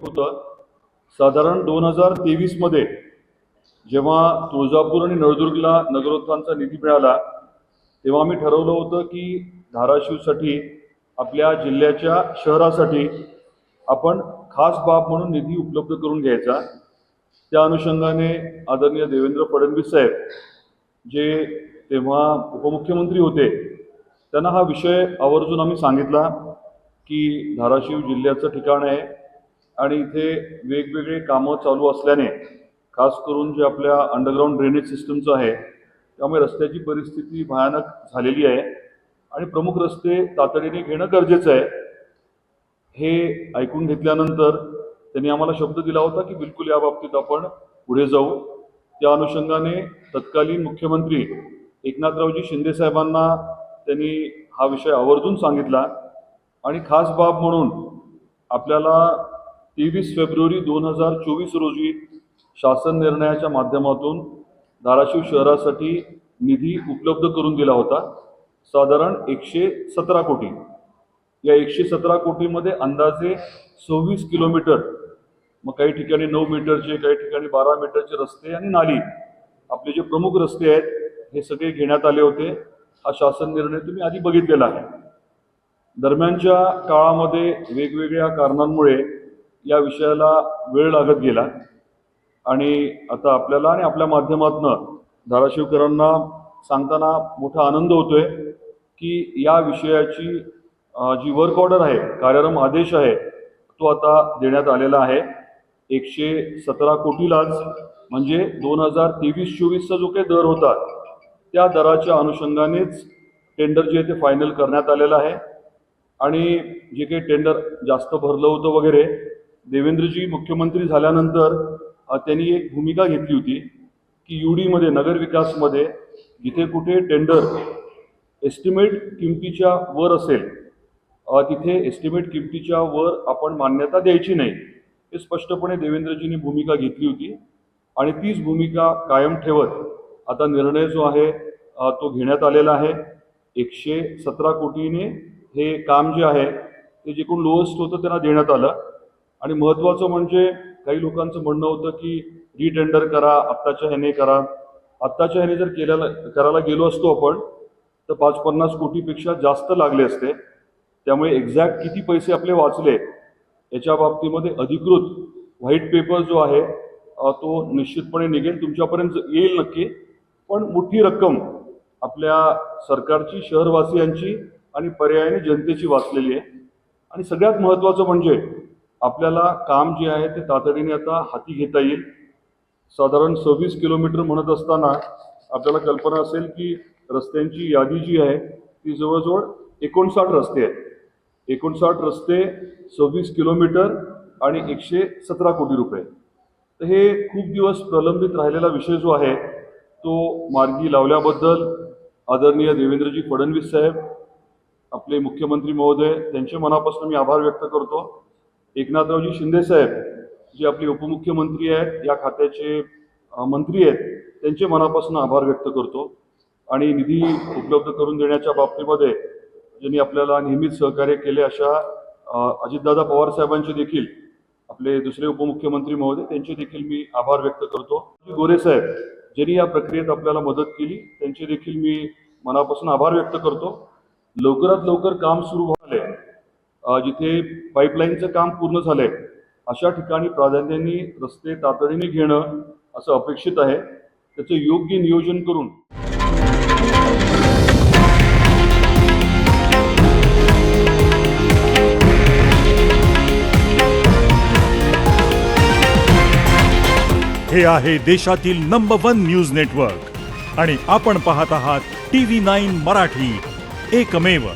होतं. साधारण दोन हजार तेवीसमध्ये जेव्हा तुळजापूर आणि नळदुर्गला नगरोत्थानचा निधी मिळाला तेव्हा आम्ही ठरवलं होतं की धाराशिवसाठी आपल्या जिल्ह्याच्या शहरासाठी आपण खास बाब म्हणून निधी उपलब्ध करून घ्यायचा. त्या अनुषंगाने आदरणीय देवेंद्र फडणवीस साहेब जे तेव्हा उपमुख्यमंत्री होते त्यांना हा विषय आवर्जून आम्ही सांगितला की धाराशिव जिल्ह्याचं ठिकाण आहे आणि इथे वेगवेगळे कामं चालू असल्याने खास करून जे आपल्या अंडरग्राऊंड ड्रेनेज सिस्टमचं आहे त्यामुळे रस्त्याची परिस्थिती भयानक झालेली आहे. आणि प्रमुख रस्ते तातडीने घेणं गरजेचं आहे. हे ऐकून घेतल्यानंतर त्यांनी आम्हाला शब्द दिला होता की बिलकुल या बाबतीत आपण पुढे जाऊ. त्या अनुषंगाने तत्कालीन मुख्यमंत्री एकनाथरावजी शिंदे साहेबांना त्यांनी हा विषय आवर्जून सांगितला. आणि खास बाब म्हणून आपल्याला तेवीस फेब्रुवारी दोन हजार चोवीस रोजी शासन निर्णयाच्या माध्यमातून धाराशिव शहरासाठी निधी उपलब्ध करून दिला होता. साधारण एकशे सतरा कोटी. या एकशे सतरा कोटीमध्ये अंदाजे सव्वीस किलोमीटर मग काही ठिकाणी नऊ मीटरचे काही ठिकाणी बारा मीटरचे रस्ते आणि नाली आपले जे प्रमुख रस्ते आहेत हे सगळे घेण्यात आले होते. हा शासन निर्णय तुम्ही आधी बघितलेला आहे. दरम्यानच्या काळामध्ये वेगवेगळ्या कारणांमुळे या विषयाला वेळ लागत गेला. आणि आता आपल्याला आणि आपल्या माध्यमातनं धाराशिवकरांना सांगताना मोठा आनंद होतोय की या विषयाची जी वर्क ऑर्डर आहे कार्यक्रम आदेश आहे तो आता देण्यात आलेला आहे. एकशे सतरा कोटीलाच म्हणजे दोन हजार तेवीस चोवीसचा जो काही दर होता त्या दराच्या अनुषंगानेच टेंडर जे आहे ते फायनल करण्यात आलेलं आहे. आणि जे काही टेंडर जास्त भरलं होतं वगैरे देवेंद्रजी मुख्यमंत्री झाल्यानंतर त्यांनी एक भूमिका घेतली होती की यू डीमध्ये नगरविकासमध्ये जिथे कुठे टेंडर एस्टिमेट किमतीच्या वर असेल तिथे एस्टिमेट किमतीच्या वर आपण मान्यता द्यायची नाही हे स्पष्टपणे देवेंद्रजींनी भूमिका घेतली होती. आणि तीच भूमिका कायम ठेवत आता निर्णय जो आहे तो घेण्यात आलेला आहे. एकशे सतरा कोटीने हे काम जे आहे ते जे कोण लोएस्ट होतं त्यांना देण्यात आलं. आणि महत्त्वाचं म्हणजे काही लोकांचं म्हणणं होतं की रिटेंडर करा आत्ताच्या ह्याने करा. आत्ताच्या ह्याने जर केल्याला करायला गेलो असतो आपण तर पाच पन्नास कोटीपेक्षा जास्त लागले असते. त्यामुळे एक्झॅक्ट किती पैसे आपले वाचले याच्या बाबतीमध्ये अधिकृत व्हाईट पेपर जो आहे तो निश्चितपणे निघेल तुमच्यापर्यंत येईल नक्की. पण मोठी रक्कम आपल्या सरकारची शहरवासियांची आणि पर्यायाने जनतेची वाचलेली आहे. आणि सगळ्यात महत्त्वाचं म्हणजे आपल्याला काम जे आहे ते तातडीने आता हाती घेता येईल. साधारण सव्वीस किलोमीटर म्हणत असताना आपल्याला कल्पना असेल की रस्त्यांची यादी जी आहे ती जवळजवळ एकोणसाठ रस्ते आहेत. एकोणसाठ रस्ते सव्वीस किलोमीटर आणि एकशे सतरा कोटी रुपये. तर हे खूप दिवस प्रलंबित राहिलेला विषय जो आहे तो मार्गी लावल्याबद्दल आदरणीय देवेंद्रजी फडणवीस साहेब आपले मुख्यमंत्री महोदय त्यांचे मनापासून मी आभार व्यक्त करतो. एकनाथरावजी शिंदे साहेब जे आपले उपमुख्यमंत्री आहेत या खात्याचे मंत्री आहेत त्यांचे मनापासून आभार व्यक्त करतो. आणि निधी उपलब्ध करून देण्याच्या बाबतीमध्ये ज्यांनी आपल्याला नेहमीच सहकार्य केले अशा अजितदादा पवार साहेबांचे देखील आपले दुसरे उपमुख्यमंत्री महोदय त्यांचे देखील मी आभार व्यक्त करतो. गोरे साहेब ज्यांनी या प्रक्रियेत आपल्याला मदत केली त्यांचे देखील मी मनापासून आभार व्यक्त करतो. लवकरात लवकर काम सुरू झाले जिथे पाईपलाईनचं काम पूर्ण झालंय अशा ठिकाणी प्राधान्याने रस्ते तातडीने घेणं असं अपेक्षित आहे. त्याचं योग्य नियोजन करून हे आहे देशातील नंबर वन न्यूज नेटवर्क आणि आपण पाहत आहात टी व्ही नाईन मराठी. एकमेव